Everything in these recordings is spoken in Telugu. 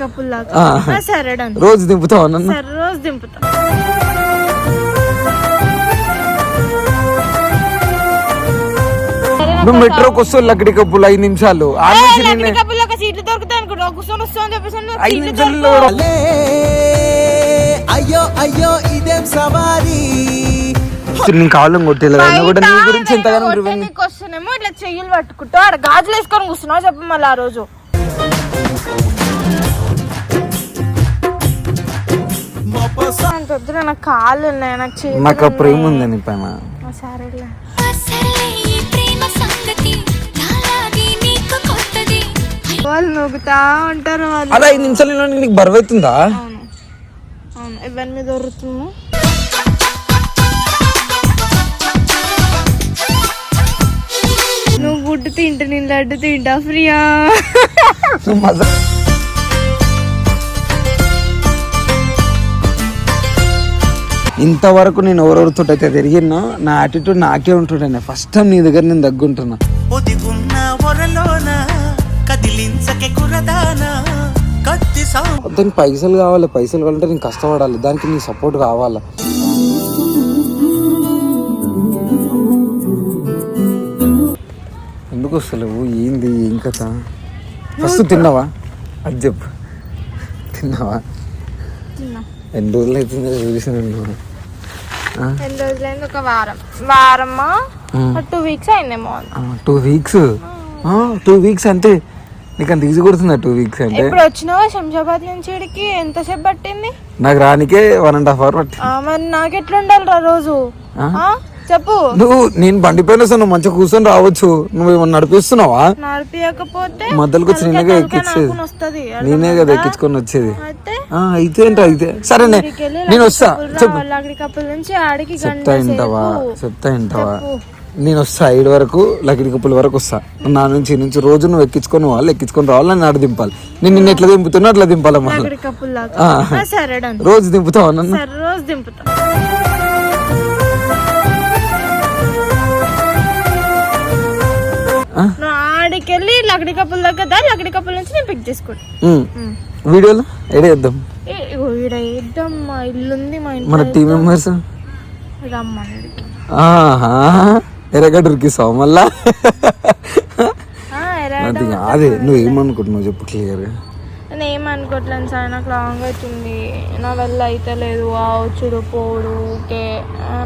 కప్పులు ఆ. లాగా సరే రోజు దింపుతావా నన్ను? సరే రోజు దింపుతా. నువ్వు మెట్రోకి వస్తావు లక్కడి కప్పులు ఐదు నిమిషాలు. ఆ నుంచి నేను కప్పులు ఒక సీట్లు దొరుకుతాయి అనుకుంటా. కూర్చొని వస్తామని చెప్పేసి నువ్వు ఐదు సీట్లు నిమిషాల్లో అలే అయ్యో అయ్యో ఇదేం సవారీ? నేను కాలం కొట్టేలేదు అయినా కూడా నీ గురించి ఎంతగానో రివెన్ వస్తున్నామో ఇట్లా చెయ్యలు పట్టుకుంటూ ఆడ గాజులు వేసుకొని కూర్చున్నావు చెప్పు మళ్ళీ ఆ రోజు. వద్దురా నాకు కాళ్ళు ఉన్నాయి నాకు చేతులు నాకు ఆ ప్రేమ. ఉంది నీ పైన. ఆ, సరేలే అసలే ఈ ప్రేమ సంగతి నాలాగే నీకు కొత్తది. వాళ్ళు నవ్వుతా ఉంటారు వాళ్ళు. అలా ఐదు నిమిషాలు నీకు బరువు అవుతుందా అవును అవును. ఎవరి మీద నువ్వు గుడ్డు తింటా నేను లడ్డు తింటా ఫ్రీయా? నువ్వు మజా ఇంతవరకు నేను ఎవరెవరితో అయితే తిరిగినా నా యాటిట్యూడ్ నాకే ఉంటుండే. ఫస్ట్ టైం నీ దగ్గర నేను దగ్గుంటున్నా. దానికి పైసలు కావాలి పైసలు కావాలంటే నేను కష్టపడాలి. దానికి నీ సపోర్ట్ కావాలా? ఎందుకు వస్తలేవు? ఏంది ఏం కథ? ఫస్ట్ తిన్నావా? అది చెప్పు. తిన్నావా? తిన్నా. ఎన్ని రోజులు అవుతుంది చూసి నిన్ను ఆ? ఎన్ని రోజులైంది ఒక వారం. వారమా టూ వీక్స్ అయిందేమో టూ వీక్స్ టూ వీక్స్ అంటే నీకు అంత ఈజీ కొడుతుందా టూ వీక్స్ అంటే? ఇప్పుడు వచ్చినావా శంషాబాద్ నుంచి ఇక్కడికి ఎంతసేపు పట్టింది? నాకు రానికే వన్ అండ్ హాఫ్ అవర్ పట్టి ఆ, మరి నాకు ఎట్లా ఉండాలి రా రోజు? చెప్పు. నువ్వు నేను బండి పైన నువ్వు మంచిగా కూర్చొని రావచ్చు. నువ్వు ఏమన్నా నడిపిస్తున్నావా? నడిపియకపోతే మధ్యలోకి వచ్చి నేనే తలకాయ ఎక్కించేది నేనే కదా ఎక్కించుకొని వచ్చేది. అయితే అయితే అయితే సరేనే నేను వస్తా. చెప్పు. చెప్తా సేపు. చెప్తా. నేను వస్తా ఐదు వరకు లకిడి కప్పుల వరకు వస్తా. నా నుంచి నుంచి రోజు నువ్వు ఎక్కించుకొని వాళ్ళు ఎక్కించుకొని రావాలి నన్ను ఆడ దింపాలి. నేను నిన్ను ఎట్లా దింపుతున్నా అట్లా దింపాలి మళ్ళీ అక్కడి కప్పుల లాగా ఆ. ఆ, సరే డన్. రోజు దింపుతావా నన్ను? రోజు దింపుతా. లకడి కప్పుల దగ్గర లకడి కప్పుల నుంచి నేను పిక్ చేసుకుంటా ఉమ్. వీడియోలో? ఎడేద్దాం వేద్దాం మా ఇల్లు ఉంది మా మన ఇంట్లో టీం మెంబర్స్ రమ్మని ఆహా. ఎరగడ్డ ఉరికిస్తావు మళ్ళా ఆ, ఎరా అది నువ్వు ఏమనుకుంటున్నావు చెప్పు క్లియర్గా నేను ఏమనుకోవట్లేను సార్ నాకు లాంగ్ అవుతుంది. నా వల్ల అయితే లేదు ఆ వచ్చుడు పోడు ఓకే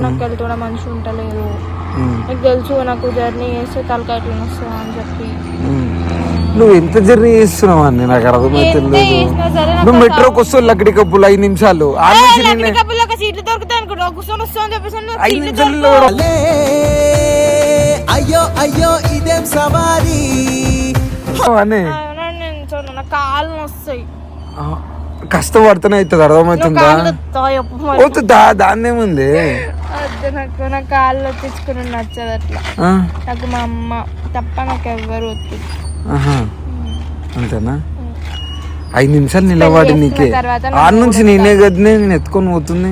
నాకు వెళ్తున్నా మంచిగా ఉంటలేదు నాకు తెలుసు నాకు జర్నీ చేస్తే తలకాయ ఎట్లా వస్తుంది అని చెప్పి. నువ్వు ఎంత జర్నీ చేస్తున్నావు అని నాకు అర్థమైతే నువ్వు మెట్రోకి వస్తావు లక్కడి కప్పులు ఐదు నిమిషాలు. ఆ నుంచి నేను లక్కడి కప్పులు ఒక సీట్లు దొరుకుతాయి అనుకుంటా. కూర్చొని వస్తామని చెప్పేసి నువ్వు ఐదు సీట్లు నిమిషాల్లో దొరకవు. అలే అయ్యో అయ్యో ఇదేం సవారీ? అని. కాళ్ళు వస్తాయి కష్టపడితేనే అవుతుంది అర్థమవుతుందా. అవుతుందా దాన్ని ఏముంది నాకు నా కాళ్ళు తెచ్చుకుని నచ్చదు అట్లా? నాకు మా అమ్మ తప్ప నాకు ఎవ్వరు వద్దు ఆహా. అంతేనా? ఐదు నిమిషాలు నిలబడి నీకే. తర్వాత ఆ నుంచి నేనే కదా నేను ఎత్తుకొని పోతుంది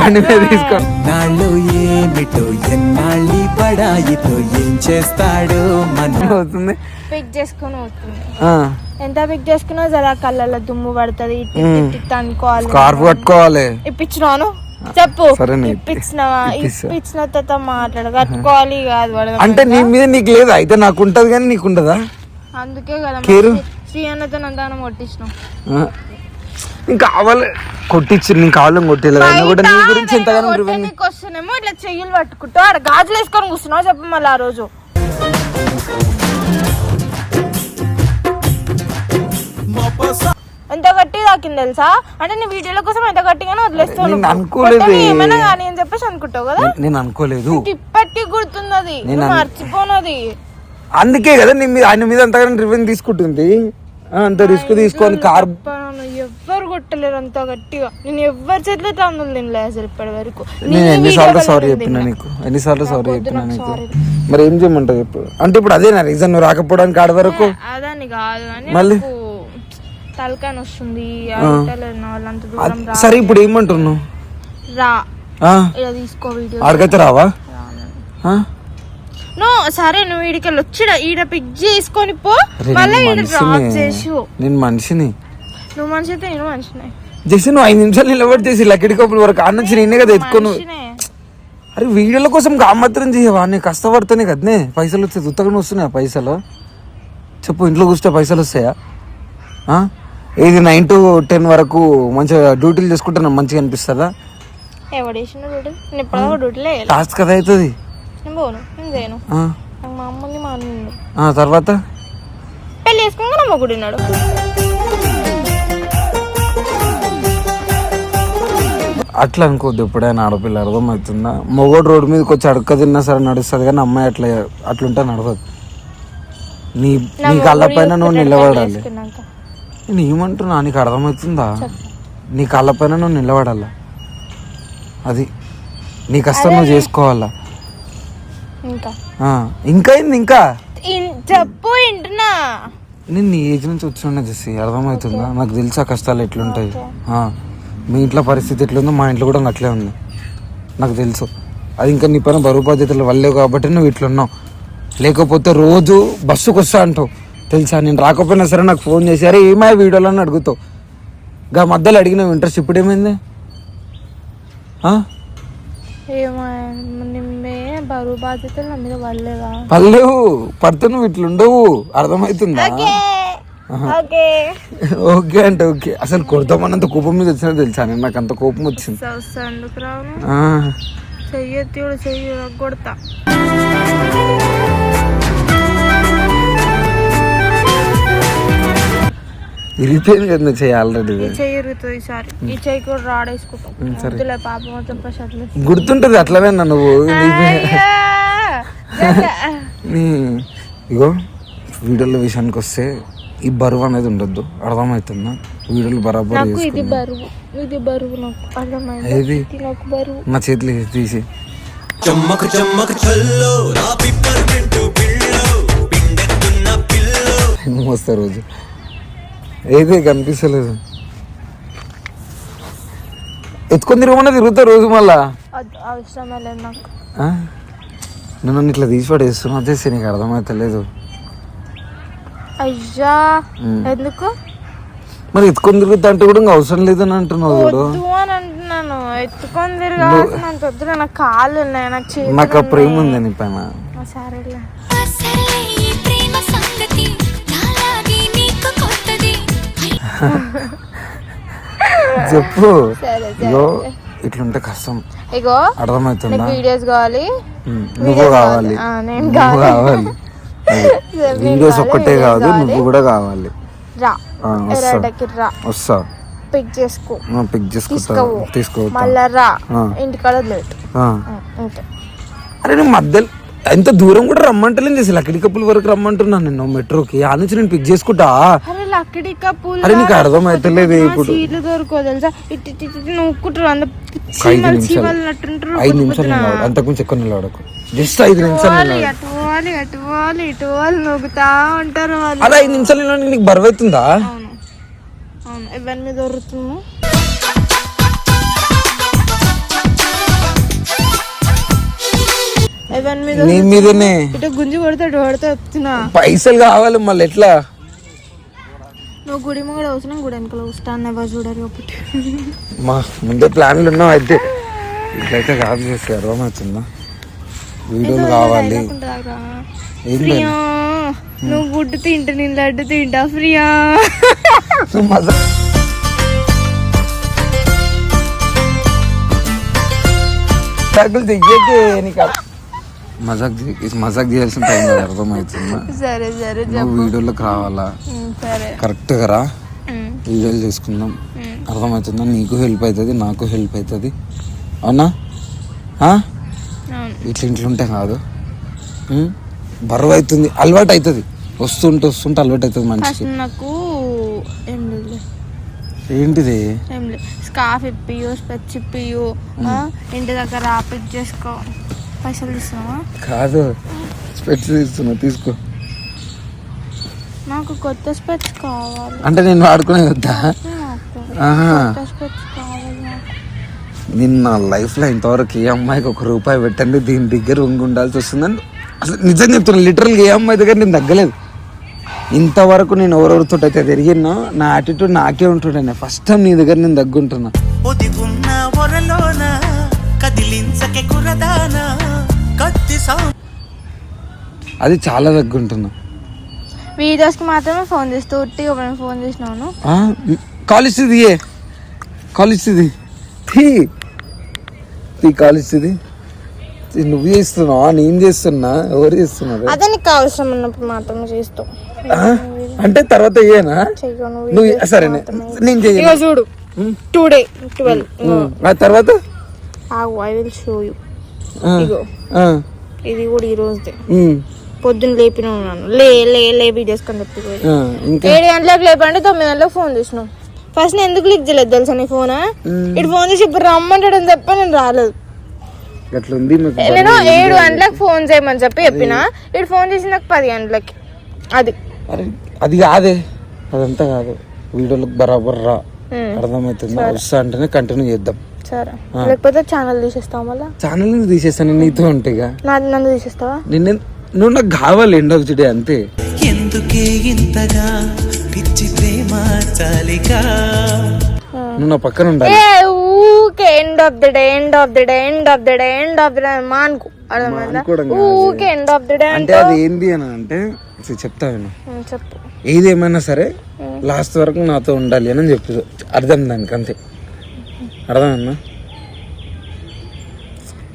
బండి మీద తీసుకొని నాళ్ళు ఏమిటో ఎన్నాళ్ళి పడాయితో ఏం చేస్తాడు మన పోతుంది పిక్ చేసుకుని. ఎంత పిక్ చేసుకున్నా జరా కళ్ళల్లో దుమ్ము పడుతుంది అనుకోవాలి స్కార్ఫ్ కట్టుకోవాలి. ఇప్పించినాను చెప్పు. ఇప్పించిన తర్వాత మాట్లాడు. కట్టుకోవాలి కాదు అంటే నీ మీద నీకు లేదు. అయితే నాకు ఉంటది కానీ నీకు ఉండదా అందుకే కదా? శ్రీ- అన్నతో నందానం కొట్టించినాం. ఇంకా కావాలి. కొట్టించి నేను కావాలని కొట్టేలేదు అయినా కూడా నీ గురించి ఎంతగానో నీకు వస్తున్నామో ఇట్లా చెయ్యలు పట్టుకుంటూ ఆడ గాజులు వేసుకొని కూర్చున్నావు చెప్పు మళ్ళీ ఆ రోజు. ఎంత గట్టి తాకింది తెలుసా? అంటే నీ వీడియోల కోసం ఎంత గట్టిగానే నేను నువ్వు. అనుకోలేదే. ఏమైనా కానీ అని చెప్పేసి అనుకుంటావు కదా? నేను అనుకోలేదు. ఇప్పటికీ గుర్తున్నది నేను నువ్వు అన్- మర్చిపోనది. అందుకే కదా నీ మీద ఆయన మీద అంతగానో రివెంజ్ తీసుకుంటుంది. ఆ, అంత రిస్క్ తీసుకొని కార్ ఎవ్వరు కొట్టలేరు అంత గట్టిగా. నేను ఎవ్వరి చేతిలో టన్నులు తినలే అసలు ఇప్పటి వరకు. నేను ఎన్నిసార్లు సారీ చెప్పినా. నీకు? ఎన్నిసార్లు సారీ చెప్పినా నాకు నీకు. మరి ఏం చేయమంటావు చెప్పు అంటే ఇప్పుడు అదే నా రీజన్ నువ్వు రాకపోవడానికి ఆడ వరకు? అదని కాదు మళ్ళీ? నాకు వస్తుంది సరే ఇప్పుడు ఏమంటున్నావు? రా. తీసుకో వీడియో. రావా? నువ్వు సరే నువ్వు ఈడికెళ్ళి వచ్చి ఈడ పిక్ చేసుకొని పో. మళ్ళీ నేను ఈడ డ్రాప్ మనిషిని చేసు నేను మనిషిని. నువ్వు మనిషి అయితే నేను మనిషినే. చేసి నువ్వు ఐదు నిమిషాలు నిలబడి చేసి లక్కడి కప్పుల వరకు ఆడ నుంచి నేనే కదా ఎత్తుకోను అరే వీడియోల కోసం కామాత్రం చేయవా? నేను కష్టపడితేనే కదనే పైసలు వచ్చాయి ఉత్తగా వస్తున్నాయా పైసలు? చెప్పు ఇంట్లో కూర్చుంటే పైసలు వస్తాయా? ఇది నైన్ టు టెన్ వరకు మంచిగా డ్యూటీలు చేసుకుంటే నాకు మంచిగా అనిపిస్తుందా? డ్యూటీ నేను డ్యూటీలో టాస్క్ కదా అవుతుంది? నేను పోను నేను చేయను. ఆ, నాకు మా అమ్మ ఉంది మా అన్న ఉంది. ఆ, తర్వాత? పెళ్ళి చేసుకుని నా మొగుడు ఉన్నాడు. అట్లా అనుకోద్దు ఎప్పుడైనా ఆడపిల్ల అర్థమవుతుందా మొగోడు రోడ్డు మీదకి వచ్చి అడక్క తిన్నా సరే నడుస్తుంది కానీ అమ్మాయి అట్లా అట్లుంటే నడవదు. నీ నీ కళ్ళ పైన నువ్వు నిలబడాలి. నేను ఏమంటున్నా నీకు అర్థమవుతుందా? నీ కళ్ళ పైన నువ్వు నిలబడాలా? అది. నీ కష్టం నువ్వు చేసుకోవాలా? ఇంకా. ఏంది ఇంకా? చెప్పు వింటున్నా నేను నీ ఏజ్ నుంచి వచ్చిన చేసి అర్థమవుతుందా? నాకు తెలుసా కష్టాలు ఎట్లుంటాయి. మీ ఇంట్లో పరిస్థితి ఎట్లుందో మా ఇంట్లో కూడా అట్లే ఉంది. నాకు తెలుసు. అది ఇంకా నీ పైన బరువు బాధ్యతలు వల్లేవు కాబట్టి నువ్వు ఇట్లున్నావు. లేకపోతే రోజు బస్సుకు వస్తా అంటావు. తెలుసా? నేను రాకపోయినా సరే నాకు ఫోన్ చేసి అరే ఏమై వీడియోలో అని అడుగుతావు? గా మధ్యలో అడిగినావు ఇంట్రెస్ట్ ఇప్పుడు ఏమైంది? బరువు బాధ్యతలు నా మీద పడలేదా? పడితే నువ్వు ఇట్లుండవు. అర్థమవుతుందా? ఓకే. అంటే ఓకే. అసలు కొడతామన్నంత కోపం మీద వచ్చినా తెలుసా? నేను నాకు అంత కోపం వచ్చింది. చెయ్యి కొడతా. ఇరిగిపోయింది కదా నువ్వు చెయ్యి ఆల్రెడీ ఈ చెయ్యి ఇరుగుతుంది ఈసారి. ఈ చెయ్యి కూడా రాడేసుకుంటాం. సరే. వద్దులే పాప మొత్తం ప్రశాంతం గుర్తుంటది అట్లవేనా నువ్వు. నీ ఇగో వీడియోల విషయానికి వస్తే ఈ బరువు అనేది ఉండొద్దు. అర్థమవుతుందా వీడియోలు బరాబర్ నాకు ఇది చేసుకున్నా బరువు. ఇది బరువు నాకు. అర్థమైంది? ఏది? ఇది నాకు బరువు. నా చేతులు తీసి. చెమ్మకు చెమ్మకు చల్లో నా పిప్పర్మెంట్ పిల్లో పిండెత్తున్న పిల్లో. మోస్తా రోజు. ఏది కనిపిస్తలేదు. ఎత్తుకొని తిరగమన్నా తిరుగుతా రోజు మళ్ళా? లేదు నన్ను ఇట్లా తీసి పడేస్తున్నా వచ్చేసి నీకు అర్థమవుతలేదు. అయ్యా ఎందుకు? మరి ఎత్తుకొని తిరుగుతా అంటే కూడా ఇంకా అవసరం లేదని అంటున్నావు చూడు. అని అంటున్నాను. ఎత్తుకొని తిరగాల్సినంత వద్దు నాకు కాళ్ళు ఉన్నాయి నాకు నాకు ఆ ప్రేమ ఉంది నీ పైన. సరేలే. చెప్పు. ఇగో ఇట్లుంటే కష్టం. ఇగో అర్థమవుతుందా? వీడియోస్ కావాలి. నువ్వు కావాలి. నువ్వు కావాలి. వీడియోస్ ఒక్కటే కాదు. నువ్వు కూడా కావాలి. వస్తా. పిక్ చేసుకో. పిక్ తీసుకోవు తీసుకోవద్దా మళ్ళా రా. ఇంటికాడ లేట్ అరే నువ్వు మధ్యలో ఎంత దూరం కూడా రమ్మంటలేను చేసి లక్కడి కప్పుల వరకు రమ్మంటున్నాను నేను మెట్రోకి. ఆ నుంచి నేను పిక్ చేసుకుంటా. అరే లక్కడి కప్పులు అరే నీకు ఇప్పుడు. సీట్లు తెలుసా? ఇటు నొక్కుంటారు అంత ఐదు నిమిషాలు. అంతకుమించి ఎక్కువ నిలబడకు. జస్ట్ ఐదు నిమిషాలు నొక్కుతా ఉంటారు ఐదు నిమిషాలు నీకు బరువు అవుతుందా? ఎవరి మీద నీ మీదనే. ఇటు గుంజి కొడతాడు కొడితే వస్తున్నా పైసలు కావాలి మళ్ళీ ఎట్లా? నువ్వు గుడి కూడా వస్తున్నా గుడి వెనకాల వస్తా అన్న చూడరు ఒకటి మా ముందే ప్లాన్లు ఉన్నావు అయితే. ఇట్లయితే కాదు చేసి అర్థమవుతుందా? వీడియోలు కావాలి. ప్రియా నువ్వు గుడ్డు తింటా నేను లడ్డు తింటా ప్రియా. మజా మజాకులు చెయ్యకే నీకు అర్థం- మజాక్ మజాక్ చేయాల్సిన టైం అర్థమవుతుందా? సరే సరే నువ్వు వీడియోలోకి రావాలా సరే. కరెక్ట్గా రా వీడియోలు చేసుకుందాం. అర్థమవుతుందా? నీకు హెల్ప్ అవుతుంది నాకు హెల్ప్ అవుతుంది. అవునా? ఇట్లా ఇంట్లో ఉంటే కాదు? బరువు అవుతుంది అలవాటు అవుతుంది. వస్తుంటే వస్తుంటే అలవాటు అవుతుంది ఫస్ట్ నాకు ఏంటిది? స్కార్ఫ్ ఇప్పియు స్పెచ్ ఇప్పియు ఇంటి దగ్గర ఆపిట్ చేసుకో పైసలు ఇస్తున్నావా కాదు. స్పెట్స్ తీస్తున్నా తీసుకో. నాకు కొత్త స్పెచ్ కావాలి. అంటే నేను వాడుకునే వద్దా నాకు ఆహా. కొత్త స్పెచ్ కావాలి నాకు. నేను నా లైఫ్లో ఇంతవరకు ఏ అమ్మాయికి ఒక రూపాయి పెట్టండి దీని దగ్గర ఉండి ఉండాల్సి వస్తుందని అసలు నిజం చెప్తున్నా లిటరల్గా ఏ అమ్మాయి దగ్గర నేను తగ్గలేదు. ఇంతవరకు నేను ఎవరెవరితో అయితే తిరిగినా నా యాటిట్యూడ్ నాకే ఉంటుండే ఫస్ట్ టైం నీ దగ్గర నేను దగ్గుంటున్నా. కదిలించకే కురదాన కత్తి అది చాలా దగ్గుంటున్నా వీడియోస్కి మాత్రమే ఫోన్ చేస్తూ ఉట్టిగా నేను ఫోన్ చేసినాను. కాలేజ్ ఇది కాలేజ్ ఇది తీ తీ కాలేజ్ ఇది తీ, నువ్వు చేస్తున్నావా నేను చేస్తున్నా. ఎవరు చేస్తున్నారు? అదే నీకు అవసరం ఉన్నప్పుడు మాత్రమే చేస్తావు? అంటే తర్వాత ఏనా నువ్వు నువ్వు సరే నేను చూడు. టుడే ట్వెల్వ్ ఆ తర్వాత? I will show you ego. ఇది కూడా ఈ రోజుదే. పొద్దున్న లేపిన ఉన్నాను లే లే లే వీడియోస్ కని చెప్పి ఏడు గంటలకు లేపంటే తొమ్మిది గంటలకు ఫోన్ చేసినావు. ఫస్ట్ నేను ఎందుకు లిక్ చేయలేదు తెలుసా నీ ఫోన్ ఇటు ఫోన్ చేసి ఇప్పుడు రమ్మంటాడని చెప్పి నేను రాలేదు. నేను ఏడు గంటలకు ఫోన్ చేయమని చెప్పి చెప్పిన. ఇటు ఫోన్ చేసి నాకు పది గంటలకి. అది. అది కాదే. అదంతా కాదు. వీడియోలకు బరాబర్ రా అర్థమవుతుంది. వస్తా అంటేనే కంటిన్యూ చేద్దాం. సరే. లేకపోతే ఛానల్ తీసేస్తావు మళ్ళా? ఛానల్ తీసేస్తాను నీతో ఉంటాయిగా నాది నన్ను తీసేస్తావా? నిన్న నువ్వు నాకు కావాలి ఎండ్ ఆఫ్ డే అంతే. ఎందుకే ఇంతగా పిచ్చి ప్రేమ చాలిగా నువ్వు నా పక్కన ఉండాలి. ఏ okay end of the day end of the day end of the day end of the day మానుకు. ఊకే ఎండ్ ఆఫ్ ది డే అంటే అది ఏంది అని అంటే చెప్తా విను. చెప్పు. ఏదేమైనా సరే లాస్ట్ వరకు నాతో ఉండాలి అని చెప్పు. అర్థం దానికి అంతే. అర్థమన్నా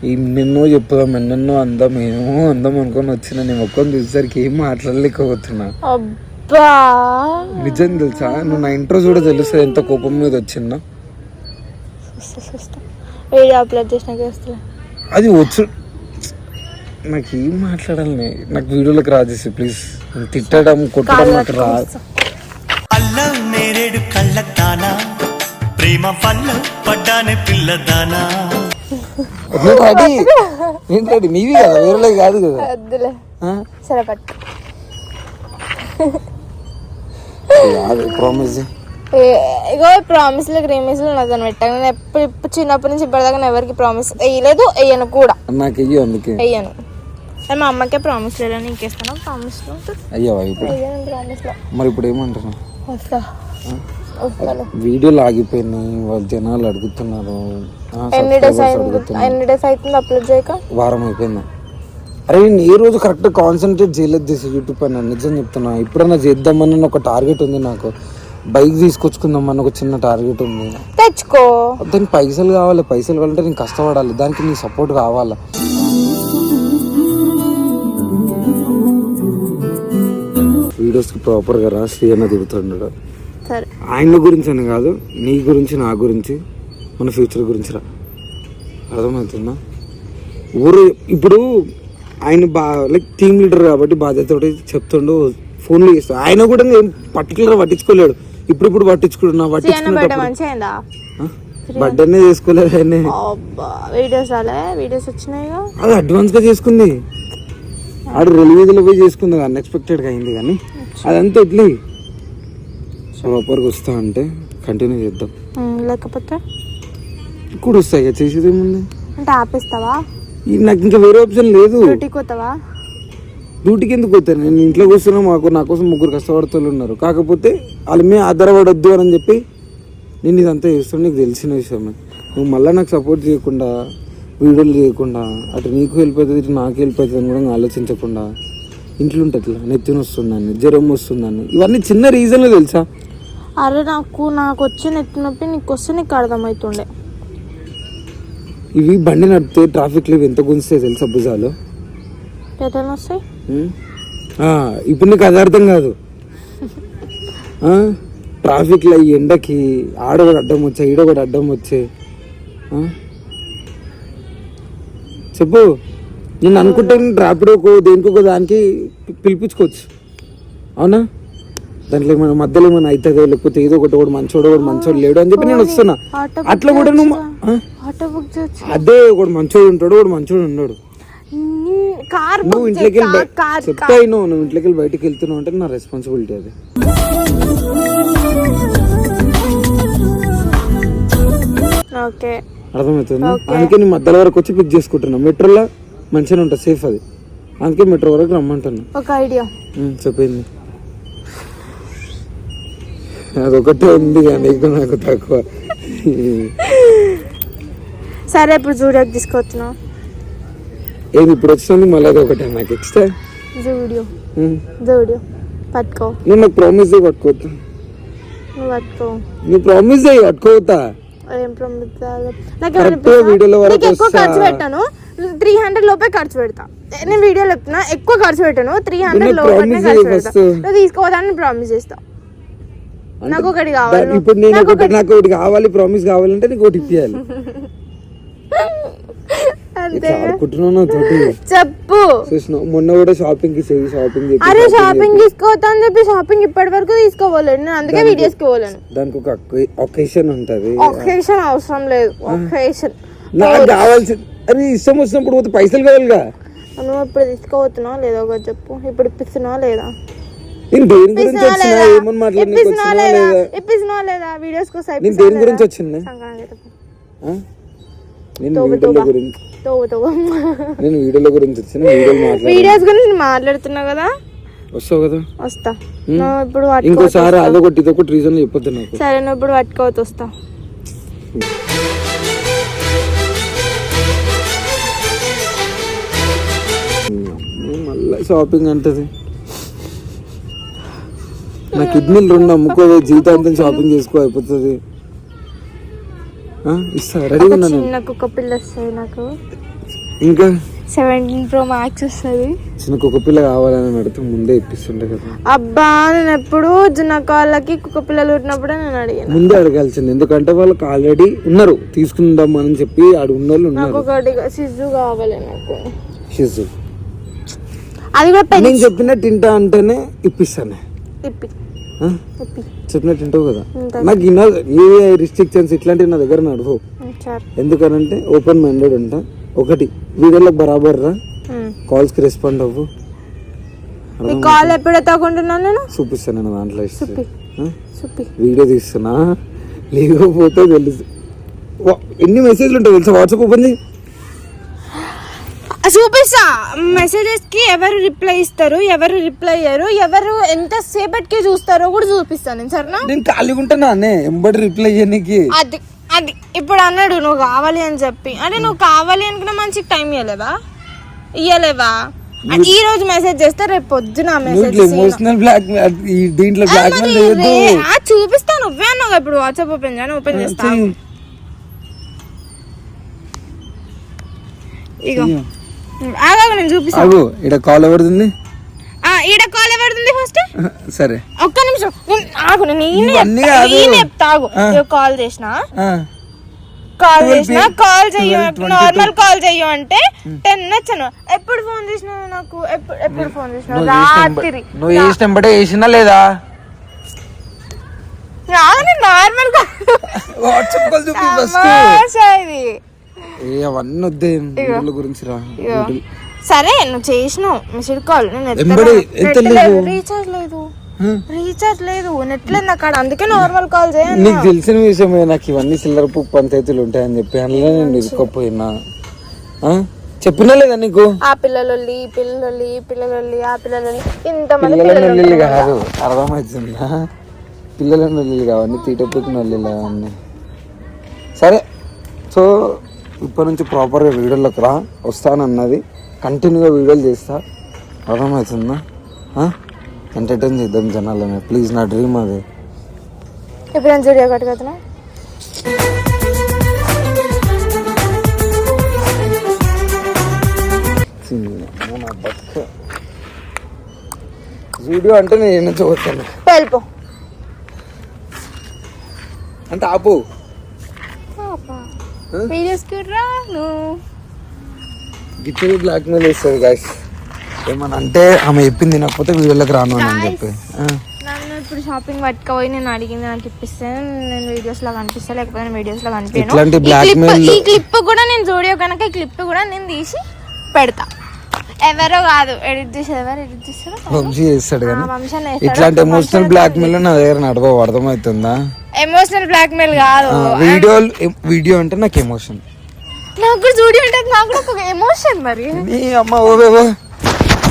ఎన్నెన్నో చెప్పుదాం ఎన్నెన్నో అందం ఏమో అందం అనుకొని వచ్చిన నేను ఒక్కని చూసేసరికి ఏం మాట్లాడలేకపోతున్నా. అబ్బా! నిజం తెలుసా? నువ్వు నా ఇంట్రో చూడ తెలుస్తుంది ఎంత కోపం మీద వచ్చిందా. వీడియో అప్లోడ్ అది వచ్చు. నాకు ఏం మాట్లాడాలి నాకు వీడియోలోకి రాజేసి ప్లీజ్. తిట్టడం కొట్టడం నాకు రాదు అల్లం నేరేడు కళ్ళతానా ప్రేమ వల్ల పడ్డానే పిల్లదానా. నేను రెడీ నేను రెడీ నీవి కదా వేరే కాదు కదా. వద్దులే. ఆ? సరే పట్టు. కాదు ప్రామిస్ ఏ- ఇగో ప్రామిస్లు రీమిస్లు నాకు పెట్టాను. నేను ఎప్పుడు ఇప్పుడు చిన్నప్పటి నుంచి ఇప్పటిదాకా నేను ఎవరికి ప్రామిస్ వేయలేదు వేయను కూడా. నాకు అందుకే. వేయను. మా అమ్మకే ప్రామిస్ లేదు ప్రామిస్లో అయ్యో ఇప్పుడు. వేయను ప్రామిస్లో మరి ఇప్పుడు ఏమంటున్నావు? వస్తా. వీడియోలు ఆగిపోయినాయి వాళ్ళు జనాలు అడుగుతున్నారు. ఎన్ని డేస్ ఎన్ని డేస్ అవుతుంది అప్లోడ్ చేయక? వారం అయిపోయింది. అరే నేను ఏ రోజు కరెక్ట్ కాన్సన్ట్రేట్ చేయలేదు చేసి యూట్యూబ్ పైన. నిజం చెప్తున్నా ఎప్పుడన్నా చేద్దామని ఒక టార్గెట్ ఉంది నాకు. బైక్ తీసుకొచ్చుకుందామని ఒక చిన్న టార్గెట్ ఉంది. తెచ్చుకో. దానికి పైసలు కావాలి పైసలు కావాలంటే నేను కష్టపడాలి. దానికి నీ సపోర్ట్ కావాలా? వీడియోస్కి ప్రాపర్గా రాసి అన్న తిరుగుతున్నాడు సరే. ఆయన గురించి అని కాదు నీ గురించి నా గురించి మన ఫ్యూచర్ గురించి రా. అర్థమవుతుందా? ఊరు ఇప్పుడు ఆయన బా లైక్ టీమ్ లీడర్ కాబట్టి బాధ్యత చెప్తుండు ఫోన్లు చేస్తాడు. ఆయన కూడా ఏం పర్టికులర్ పట్టించుకోలేడు. ఇప్పుడు ఇప్పుడు పట్టించుకుంటున్నా అయిందా బర్త్డేనే చేసుకోలేదు ఆయన. వీడియోస్ రాలే? వీడియోస్ వచ్చినాయిగా అది అడ్వాన్స్గా చేసుకుంది. ఆడు రిలీజ్లో పోయి చేసుకుంది అన్ఎక్స్పెక్టెడ్గా అయింది కానీ. అదంతా ఎట్లే ప్రాపర్గా వస్తా అంటే కంటిన్యూ చేద్దాం. లేకపోతే? కూడా వస్తాయి చేసేది ఏముంది? అంటే ఆపేస్తావా? నాకు ఇంకా వేరే ఆప్షన్ లేదు. డ్యూటీకి పోతావా? డ్యూటీకి ఎందుకు పోతాను? నేను ఇంట్లో కూర్చున్నా మాకు నా కోసం ముగ్గురు కష్టపడుతూ ఉన్నారు. కాకపోతే వాళ్ళ మీద ఆధారపడొద్దు అని చెప్పి నేను ఇదంతా చేస్తాను. నీకు తెలిసిన విషయమే. నువ్వు మళ్ళీ నాకు సపోర్ట్ చేయకుండా వీడియోలు చేయకుండా అటు నీకు హెల్ప్ అవుతుంది ఇటు నాకు హెల్ప్ అవుతుంది అని కూడా ఆలోచించకుండా ఇంట్లో ఉంటుంది నెత్తిన వస్తుందని జ్వరం వస్తుందని ఇవన్నీ చిన్న రీజన్లు తెలుసా? అరే నాకు నాకు వచ్చి నెత్తి నొప్పి నీకు వస్తే నీకు అర్థమవుతుండే. ఇవి బండి నడిపితే ట్రాఫిక్ లేవు ఎంత గుంజితే తెలుసా భుజాలు? ఎట్లా వస్తాయి? ఇప్పుడు నీకు అది అర్థం కాదు? ట్రాఫిక్లో ఈ ఎండకి ఆడ కూడా అడ్డం వచ్చే ఈడ కూడా అడ్డం వచ్చే? చెప్పు. నేను అనుకుంటే ర్యాపిడోకో దేనికో దానికి పిలిపించుకోవచ్చు. అవునా? దాంట్లో ఏమైనా మధ్యలో ఏమైనా అవుతుందో? లేకపోతే ఏదో ఒకటి ఒకటి మంచోడు ఒకటి మంచోడు లేడు అని చెప్పి నేను వస్తున్నా. అట్లా కూడా నువ్వు అదే ఒకటి మంచోడు ఉంటాడు ఒకటి మంచోడు ఉన్నాడు కార్ నువ్వు ఇంట్లోకి వెళ్ళి నువ్వు నువ్వు ఇంట్లోకి వెళ్ళి బయటికి వెళ్తున్నావు అంటే నా రెస్పాన్సిబిలిటీ అది. ఓకే. అర్థమవుతుంది? అందుకే నీ మధ్యలో వరకు వచ్చి పిక్ చేసుకుంటున్నా. మెట్రోలో మంచిగా ఉంటుంది సేఫ్ అది. అందుకే మెట్రో వరకు రమ్మంటున్నా. ఒక ఐడియా. చెప్పింది అదొకటే ఉంది నీకు నాకు తక్కువ. సరే ఇప్పుడు జూడియోకి తీసుకొచ్చిన. ఏది ఇప్పుడు వచ్చింది? మళ్ళీ అది ఒకటే నాకు ఎక్స్ట్రా జూడియో. జూడియో. పట్టుకో. నువ్వు నాకు ప్రామిస్ పట్టుకోవద్దా. నువ్వు పట్టుకో. నువ్వు ప్రామిస్ పట్టుకోవద్దా? ఏం ప్రాబ్లం నాకు వీడియోలో వరకు ఎక్కువ. ఖర్చు పెట్టాను. త్రీ హండ్రెడ్ లోపే ఖర్చు పెడతా. నేను వీడియోలో చెప్తున్నా ఎక్కువ ఖర్చు పెట్టాను. త్రీ హండ్రెడ్ లోపే ఖర్చు పెడతా. నువ్వు తీసుకోవద్దని ప్రామిస్ చేస్తా. నాకు ఒకటి కావాలి. ఇప్పుడు నేను ఒకటి నాకు ఒకటి కావాలి ప్రామిస్ కావాలంటే నీకు ఒకటి ఇప్పియాలి. చెప్పు. మొన్న కూడా షాపింగ్కి చెయ్యి షాపింగ్ అరే షాపింగ్ తీసుకోవద్దా అని చెప్పి షాపింగ్ ఇప్పటి వరకు తీసుకోవాలను నేను అందుకే వీడియోస్కి పోలేను. చెప్పి. దానికి ఒక ఒకేషన్ ఉంటది. ఒకేషన్ అవసరం లేదు. ఒకేషన్ నాకు కావాల్సి అరే ఇష్టం వచ్చినప్పుడు పైసలు కావాలిగా. నువ్వు ఇప్పుడు తీసుకోవచ్చున్నావా లేదా? చెప్పు. ఇప్పుడు ఇప్పిస్తున్నావా లేదా? నేను దేని గురించి వచ్చినా? ఏమని మాట్లాడి? లేదా? వీడియోస్ కోసం నేను దేని గురించి వచ్చింది? నేను వీడియోల గురించి నేను వీడియోల గురించి వచ్చిన? వీడియోలు వీడియోస్ గురించి నేను మాట్లాడుతున్నా కదా? వస్తావు కదా? వస్తా. ఇప్పుడు ఇంకోసారి అదొకటి ఇదొకటి రీజన్ చెప్పొద్దు నాకు. సరే నువ్వు ఇప్పుడు పట్టుకోవచ్చు వస్తా. మళ్ళీ షాపింగ్ అంటది. నా కిడ్నీలు రెండు అమ్ముకోవే జీవితాంతం షాపింగ్ చేసుకో అయిపోతుంది. ఇస్తా రెడీగా ఉన్నా నేను. చిన్న కుక్క పిల్ల వస్తుంది నాకు. ఇంకా? సెవెంటీన్ ప్రో మ్యాక్స్ వస్తుంది. చిన్న కుక్క పిల్ల కావాలని అడిగితే ముందే ఇప్పిస్తుండే కదా. అబ్బా నేను ఎప్పుడు జున్న కాళ్ళకి కుక్క పిల్లలు పుట్టినప్పుడే నేను అడిగాను. ముందే అడగాల్సింది ఎందుకంటే వాళ్ళకి ఆల్రెడీ ఉన్నారు. తీసుకుందాం అని చెప్పి ఆడ ఉన్న వాళ్ళు నాకు ఉన్నారు ఒకటి సిజు కావాలి నాకు. షిజు. అది కూడా నేను చెప్పిన తింటా అంటేనే ఇప్పిస్తాను. చెప్పినట్టు తింటావు కదా. నాకు ఇన్న ఏ రిస్ట్రిక్షన్స్ ఇట్లాంటివి నా దగ్గర నడవవు సరే. ఎందుకనంటే ఓపెన్ మైండెడ్ ఉంటా ఒకటి వీడియోలకు బరాబర్ రా. కాల్స్కి రెస్పాండ్ అవ్వు. కాల్ ఎప్పుడు ఎత్తుకుంటున్నాను నేను? చూపిస్తాను నేను దాంట్లో వీడియో తీస్తున్నా. లేకపోతే తెలుసు. ఎన్ని మెసేజ్లు ఉంటాయి తెలుసా? వాట్సాప్ ఓపెన్ చేయి. చూపిస్తా. మెసేజెస్కి ఎవరు రిప్లై ఇస్తారు ఎవరు రిప్లై అయ్యారు ఎవరు ఎంత సేపటికి చూస్తారో కూడా చూపిస్తాను. నేను సరేనా? నేను ఖాళీగా ఉంటానా అనే ఎంబడి రిప్లై చేయనీకి అది అది. ఇప్పుడు అన్నాడు నువ్వు కావాలి అని చెప్పి. అంటే నువ్వు కావాలి అనుకున్న మంచి టైం ఇవ్వలేవా ఇవ్వలేవా ఈ రోజు మెసేజ్ చేస్తే రేపు పొద్దున మెసేజ్ ఎమోషనల్ బ్లాక్ దీంట్లో బ్లాక్ మెయిల్ చేయొద్దు చూపిస్తా నువ్వే అన్నావు ఇప్పుడు వాట్సాప్ ఓపెన్ చేయను ఓపెన్ చేస్తా. చెయ్యి. ఇగో. ఆగా నేను చూపిస్తా. ఆగు ఇక్కడ కాల్ ఎవరిది ఆ, ఈడ కాల్ ఎవరిది ఫస్ట్ సరే. ఒక్క నిమిషం. నేను ఆగు నేను చెప్తా, ఆగు. కాల్ చేసిన. కాల్ చేసిన కాల్ చెయ్యు నార్మల్ కాల్ చెయ్యు అంటే టెన్ వచ్చాను. ఎప్పుడు ఫోన్ చేసినావు నాకు? ఎప్పుడు ఎప్పుడు ఫోన్ చేసినావు? రాత్రి. నువ్వు చేసిన ఎంబడే చేసినా లేదా? నార్మల్ వాట్సాప్ కాల్ చూపి ఫస్ట్ కాల్ ఇది. ఏ అవన్నీ వద్దే గురించి రా. సరే నువ్వు చేసినావు. Missed call. నేను ఎంబడే ఎంత లేదు? రీఛార్జ్ లేదు? రీఛార్జ్ లేదు. నెట్ లేదు అక్కడ అందుకే నార్మల్ కాల్ చేయండి నీకు తెలిసిన విషయమే. నాకు ఇవన్నీ చిల్లర పువ్వు పంచాయతీలు ఉంటాయని చెప్పి అందులో నేను ఇరుక్కపోయినా. ఆ? చెప్పినా లేదా నీకు? ఆ పిల్లలొల్లి ఈ పిల్లలొల్లి ఈ పిల్లలొల్లి ఆ పిల్లలొల్లి. ఇంతమంది పిల్లల పిల్లలు నల్లిలు కాదు. అర్థమవుతుందా? పిల్లల నల్లిలు కావన్నీ తీటపుకి నల్లిలు అవన్నీ. సరే. సో ఇప్పటి నుంచి ప్రాపర్గా వీడియోలోకి రా వస్తానన్నది కంటిన్యూగా వీడియోలు చేస్తా. అర్థమవుతుందా? ఎంటర్టైన్ చేద్దాం జనాలని. ప్లీజ్ నా డ్రీమ్ అది. జుడియో కట్టుకుతున్నా వీడియో అంటే నేను చూస్తాను వెళ్ళిపో. అంటే ఆపు. రాను గిట్టడి బ్లాక్ మెయిల్ వేస్తుంది గాయస్ ఏమని అంటే ఆమె చెప్పింది తినకపోతే వీడియోలోకి రాను అని చెప్పి. నన్ను ఇప్పుడు షాపింగ్ పట్టుకపోయి నేను అడిగింది నాకు నేను వీడియోస్లో కనిపిస్తా లేకపోతే నేను వీడియోస్లో కనిపించను. ఇట్లాంటి ఈ క్లిప్ కూడా నేను జూడియో కనుక ఈ క్లిప్ కూడా నేను తీసి పెడతా. ఎవరో కాదు ఎడిట్ చేసేది ఎవరు? ఎడిట్ చేస్తారో? వంశీ చేస్తాడు కానీ వంశన్ ఇట్లాంటి ఎమోషనల్ బ్లాక్ మెయిల్ నా దగ్గర నడవవు అర్థమవుతుందా? ఎమోషనల్ బ్లాక్ మెయిల్ కాదు వీడియో వీడియో అంటే నాకు ఎమోషన్ నాకు కూడా జూడియో అంటే నాకు కూడా ఒక ఎమోషన్ మరి. నీ అమ్మ ఓవేవో